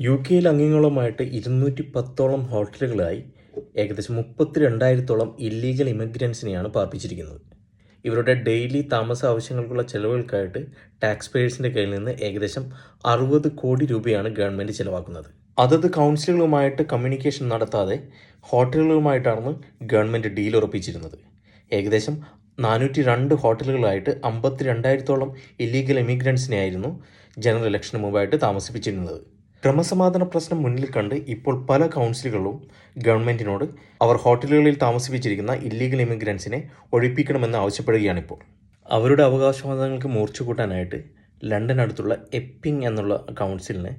U കെയിൽ അംഗങ്ങളുമായിട്ട് ഇരുന്നൂറ്റി പത്തോളം ഹോട്ടലുകളായി ഏകദേശം മുപ്പത്തി രണ്ടായിരത്തോളം ഇല്ലീഗൽ ഇമിഗ്രൻസിനെയാണ് പാർപ്പിച്ചിരിക്കുന്നത്. ഇവരുടെ ഡെയിലി താമസ ആവശ്യങ്ങൾക്കുള്ള ചെലവുകൾക്കായിട്ട് ടാക്സ് പേയേഴ്സിന്റെ കയ്യിൽ നിന്ന് ഏകദേശം അറുപത് കോടി രൂപയാണ് ഗവൺമെന്റ് ചിലവാക്കുന്നത്. അതത് കൗൺസിലുകളുമായിട്ട് കമ്മ്യൂണിക്കേഷൻ നടത്താതെ ഹോട്ടലുകളുമായിട്ടാണ് ഗവൺമെന്റ് ഡീൽ ഉറപ്പിച്ചിരുന്നത്. ഏകദേശം നാനൂറ്റി രണ്ട് ഹോട്ടലുകളായിട്ട് അമ്പത്തി രണ്ടായിരത്തോളം ഇല്ലീഗൽ ഇമിഗ്രൻസിനെയായിരുന്നു ജനറൽ ഇലക്ഷന് മുമ്പായിട്ട് താമസിപ്പിച്ചിരുന്നത്. ക്രമസമാധാന പ്രശ്നം മുന്നിൽ കണ്ട് ഇപ്പോൾ പല കൗൺസിലുകളും ഗവൺമെന്റിനോട് അവർ ഹോട്ടലുകളിൽ താമസിപ്പിച്ചിരിക്കുന്ന ഇല്ലീഗൽ ഇമിഗ്രൻസിനെ ഒഴിപ്പിക്കണമെന്ന് ആവശ്യപ്പെടുകയാണിപ്പോൾ. അവരുടെ അവകാശവാദങ്ങൾക്ക് മൂർച്ച കൂട്ടാനായിട്ട് ലണ്ടൻ അടുത്തുള്ള എപ്പിംഗ് എന്നുള്ള കൗൺസിലിന്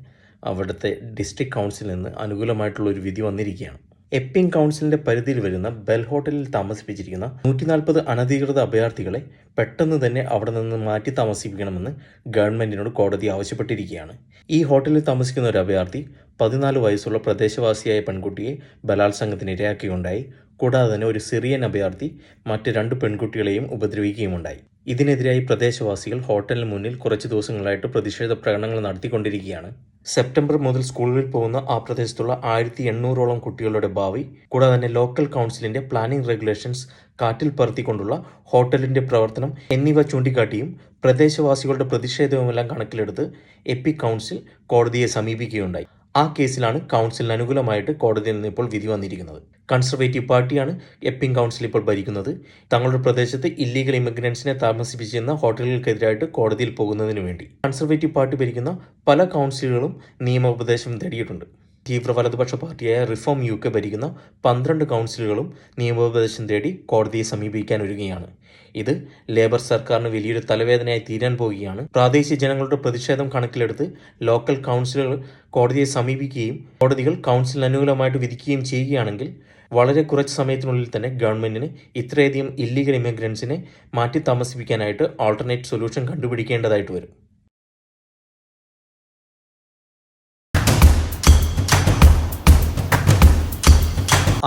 അവിടുത്തെ ഡിസ്ട്രിക്ട് കൗൺസിലിൽ നിന്ന് അനുകൂലമായിട്ടുള്ള ഒരു വിധി വന്നിരിക്കുകയാണ്. എപ്പിംഗ് കൗൺസിലിന്റെ പരിധിയിൽ വരുന്ന ബെൽ ഹോട്ടലിൽ താമസിപ്പിച്ചിരിക്കുന്ന നൂറ്റി നാൽപ്പത് അനധികൃത അഭയാർത്ഥികളെ പെട്ടെന്ന് തന്നെ അവിടെ നിന്ന് മാറ്റി താമസിപ്പിക്കണമെന്ന് ഗവൺമെന്റിനോട് കോടതി ആവശ്യപ്പെട്ടിരിക്കുകയാണ്. ഈ ഹോട്ടലിൽ താമസിക്കുന്ന ഒരു അഭയാർത്ഥി പതിനാല് വയസ്സുള്ള പ്രദേശവാസിയായ പെൺകുട്ടിയെ ബലാത്സംഗത്തിന് ഇരയാക്കുകയുണ്ടായി. കൂടാതെ തന്നെ ഒരു സിറിയൻ അഭയാർത്ഥി മറ്റ് രണ്ട് പെൺകുട്ടികളെയും ഉപദ്രവിക്കുകയുമുണ്ടായി. ഇതിനെതിരായി പ്രദേശവാസികൾ ഹോട്ടലിന് മുന്നിൽ കുറച്ച് ദിവസങ്ങളായിട്ട് പ്രതിഷേധ പ്രകടനങ്ങൾ നടത്തിക്കൊണ്ടിരിക്കുകയാണ്. സെപ്റ്റംബർ മുതൽ സ്കൂളുകളിൽ പോകുന്ന ആ പ്രദേശത്തുള്ള ആയിരത്തി എണ്ണൂറോളം കുട്ടികളുടെ ഭാവി കൂടാതെ തന്നെ ലോക്കൽ കൗൺസിലിന്റെ പ്ലാനിംഗ് റെഗുലേഷൻസ് കാറ്റിൽ പറത്തിക്കൊണ്ടുള്ള ഹോട്ടലിന്റെ പ്രവർത്തനം എന്നിവ ചൂണ്ടിക്കാട്ടിയും പ്രദേശവാസികളുടെ പ്രതിഷേധവുമെല്ലാം കണക്കിലെടുത്ത് എപ്പി കൗൺസിൽ കോടതിയെ സമീപിക്കുകയുണ്ടായി. ആ കേസിലാണ് കൗൺസിലിന് അനുകൂലമായിട്ട് കോടതിയിൽ നിന്ന് ഇപ്പോൾ വിധി വന്നിരിക്കുന്നത്. കൺസർവേറ്റീവ് പാർട്ടിയാണ് എപ്പിംഗ് കൗൺസിൽ ഇപ്പോൾ ഭരിക്കുന്നത്. തങ്ങളുടെ പ്രദേശത്ത് ഇല്ലീഗൽ ഇമിഗ്രൻസിനെ താമസിപ്പിച്ചിരുന്ന ഹോട്ടലുകൾക്കെതിരായിട്ട് കോടതിയിൽ പോകുന്നതിന് വേണ്ടി. കൺസർവേറ്റീവ് പാർട്ടി ഭരിക്കുന്ന പല കൗൺസിലുകളും നിയമോപദേശം തേടിയിട്ടുണ്ട്. തീവ്ര വലതുപക്ഷ പാർട്ടിയായ റിഫോം യു കെ ഭരിക്കുന്ന പന്ത്രണ്ട് കൗൺസിലുകളും നിയമോപദേശം തേടി കോടതിയെ സമീപിക്കാൻ ഒരുങ്ങുകയാണ്. ഇത് ലേബർ സർക്കാരിന് വലിയൊരു തലവേദനയായി തീരാൻ പോവുകയാണ്. പ്രാദേശിക ജനങ്ങളുടെ പ്രതിഷേധം കണക്കിലെടുത്ത് ലോക്കൽ കൗൺസിലുകൾ കോടതിയെ സമീപിക്കുകയും കോടതികൾ കൗൺസിലിന് അനുകൂലമായിട്ട് വിധിക്കുകയും ചെയ്യുകയാണെങ്കിൽ വളരെ കുറച്ച് സമയത്തിനുള്ളിൽ തന്നെ ഗവൺമെന്റിന് ഇത്രയധികം ഇല്ലീഗൽ ഇമിഗ്രൻസിനെ മാറ്റി താമസിപ്പിക്കാനായിട്ട് ആൾട്ടർനേറ്റ് സൊല്യൂഷൻ കണ്ടുപിടിക്കേണ്ടതായിട്ട് വരും.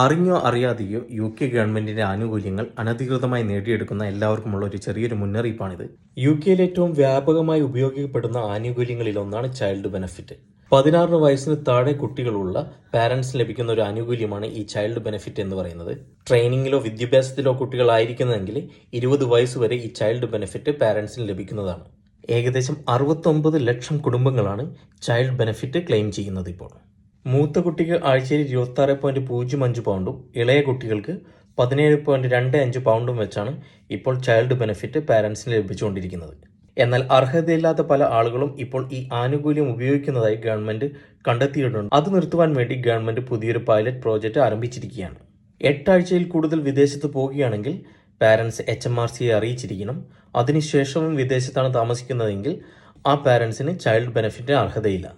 അറിഞ്ഞോ അറിയാതെയോ യു കെ ഗവൺമെന്റിന്റെ ആനുകൂല്യങ്ങൾ അനധികൃതമായി നേടിയെടുക്കുന്ന എല്ലാവർക്കുമുള്ള ഒരു ചെറിയൊരു മുന്നറിയിപ്പാണിത്. യു കെയിൽ ഏറ്റവും വ്യാപകമായി ഉപയോഗിക്കപ്പെടുന്ന ആനുകൂല്യങ്ങളിൽ ഒന്നാണ് ചൈൽഡ് ബെനഫിറ്റ്. പതിനാറിന് വയസ്സിന് താഴെ കുട്ടികളുള്ള പാരന്റ്സിന് ലഭിക്കുന്ന ഒരു ആനുകൂല്യമാണ് ഈ ചൈൽഡ് ബെനഫിറ്റ് എന്ന് പറയുന്നത്. ട്രെയിനിങ്ങിലോ വിദ്യാഭ്യാസത്തിലോ കുട്ടികളായിരിക്കുന്നതെങ്കിൽ ഇരുപത് വയസ്സ് വരെ ഈ ചൈൽഡ് ബെനഫിറ്റ് പാരന്റ്സിന് ലഭിക്കുന്നതാണ്. ഏകദേശം അറുപത്തൊമ്പത് ലക്ഷം കുടുംബങ്ങളാണ് ചൈൽഡ് ബെനഫിറ്റ് ക്ലെയിം ചെയ്യുന്നത് ഇപ്പോൾ. മൂത്ത കുട്ടിക്ക് ആഴ്ചയിൽ ഇരുപത്തി ആറ് പോയിന്റ് പൂജ്യം അഞ്ച് പൗണ്ടും ഇളയ കുട്ടികൾക്ക് പതിനേഴ് പോയിന്റ് രണ്ട് അഞ്ച് പൗണ്ടും വെച്ചാണ് ഇപ്പോൾ ചൈൽഡ് ബെനിഫിറ്റ് പാരന്റ്സിന് ലഭിച്ചുകൊണ്ടിരിക്കുന്നത്. എന്നാൽ അർഹതയില്ലാത്ത പല ആളുകളും ഇപ്പോൾ ഈ ആനുകൂല്യം ഉപയോഗിക്കുന്നതായി ഗവൺമെന്റ് കണ്ടെത്തിയിട്ടുണ്ട്. അത് നിർത്തുവാൻ വേണ്ടി ഗവൺമെന്റ് പുതിയൊരു പൈലറ്റ് പ്രോജക്റ്റ് ആരംഭിച്ചിരിക്കുകയാണ്. എട്ടാഴ്ചയിൽ കൂടുതൽ വിദേശത്ത് പോവുകയാണെങ്കിൽ പാരന്റ്സ് എച്ച് എം ആർ സിയെ അറിയിച്ചിരിക്കണം. അതിനുശേഷവും വിദേശത്താണ് താമസിക്കുന്നതെങ്കിൽ ആ പാരന്റ്സിന് ചൈൽഡ് ബെനിഫിറ്റിന് അർഹതയില്ല.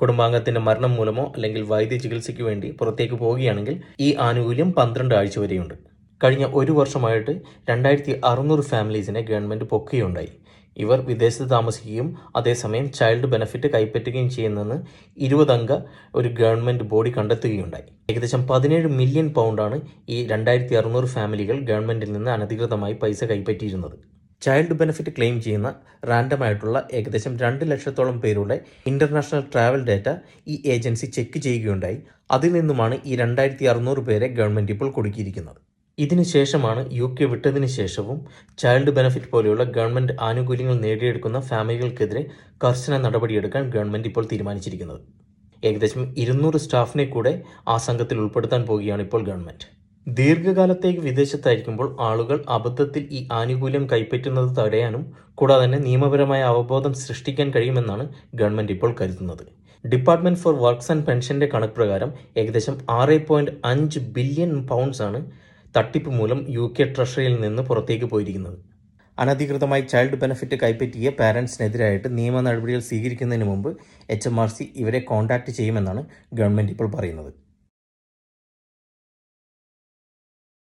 കുടുംബാംഗത്തിന്റെ മരണം മൂലമോ അല്ലെങ്കിൽ വൈദ്യ ചികിത്സയ്ക്ക് വേണ്ടി പുറത്തേക്ക് പോവുകയാണെങ്കിൽ ഈ ആനുകൂല്യം പന്ത്രണ്ട് ആഴ്ച വരെയുണ്ട്. കഴിഞ്ഞ ഒരു വർഷമായിട്ട് രണ്ടായിരത്തി അറുന്നൂറ് ഫാമിലീസിനെ ഗവൺമെന്റ് പൊക്കുകയുണ്ടായി. ഇവർ വിദേശത്ത് താമസിക്കുകയും അതേസമയം ചൈൽഡ് ബെനഫിറ്റ് കൈപ്പറ്റുകയും ചെയ്യുന്നെന്ന് ഇരുപതംഗ ഒരു ഗവൺമെന്റ് ബോഡി കണ്ടെത്തുകയുണ്ടായി. ഏകദേശം പതിനേഴ് മില്യൺ പൗണ്ടാണ് ഈ രണ്ടായിരത്തി അറുന്നൂറ് ഫാമിലികൾ ഗവൺമെന്റിൽ നിന്ന് അനധികൃതമായി പൈസ കൈപ്പറ്റിയിരുന്നത്. ചൈൽഡ് ബെനിഫിറ്റ് ക്ലെയിം ചെയ്യുന്ന റാൻഡം ആയിട്ടുള്ള ഏകദേശം രണ്ട് ലക്ഷത്തോളം പേരുടെ ഇന്റർനാഷണൽ ട്രാവൽ ഡാറ്റ ഈ ഏജൻസി ചെക്ക് ചെയ്യുകയുണ്ടായി. അതിൽ നിന്നുമാണ് ഈ രണ്ടായിരത്തി അറുന്നൂറ് പേരെ ഗവൺമെന്റ് ഇപ്പോൾ കൊടുക്കിയിരിക്കുന്നത്. ഇതിനുശേഷമാണ് യു കെ വിട്ടതിന് ശേഷവും ചൈൽഡ് ബെനിഫിറ്റ് പോലെയുള്ള ഗവൺമെന്റ് ആനുകൂല്യങ്ങൾ നേടിയെടുക്കുന്ന ഫാമിലികൾക്കെതിരെ കർശന നടപടിയെടുക്കാൻ ഗവൺമെന്റ് ഇപ്പോൾ തീരുമാനിച്ചിരിക്കുന്നത്. ഏകദേശം ഇരുന്നൂറ് സ്റ്റാഫിനെ കൂടെ ആ സംഘത്തിൽ ഉൾപ്പെടുത്താൻ പോവുകയാണ് ഇപ്പോൾ ഗവൺമെന്റ്. ദീർഘകാലത്തേക്ക് വിദേശത്തായിരിക്കുമ്പോൾ ആളുകൾ അബദ്ധത്തിൽ ഈ ആനുകൂല്യം കൈപ്പറ്റുന്നത് തടയാനും കൂടാതെ തന്നെ നിയമപരമായ അവബോധം സൃഷ്ടിക്കാൻ കഴിയുമെന്നാണ് ഗവൺമെന്റ് ഇപ്പോൾ കരുതുന്നത്. ഡിപ്പാർട്ട്മെന്റ് ഫോർ വർക്ക്സ് ആൻഡ് പെൻഷന്റെ കണക്ക് പ്രകാരം ഏകദേശം ആറ് പോയിന്റ് അഞ്ച് ബില്യൺ പൗണ്ട്സ് ആണ് തട്ടിപ്പ് മൂലം യു കെ ട്രഷറിയിൽ നിന്ന് പുറത്തേക്ക് പോയിരിക്കുന്നത്. അനധികൃതമായി ചൈൽഡ് ബെനഫിറ്റ് കൈപ്പറ്റിയ പാരൻസിനെതിരായിട്ട് നിയമ നടപടികൾ സ്വീകരിക്കുന്നതിന് മുമ്പ് എച്ച് എം ആർ സി ഇവരെ കോൺടാക്ട് ചെയ്യുമെന്നാണ് ഗവൺമെന്റ് ഇപ്പോൾ പറയുന്നത്.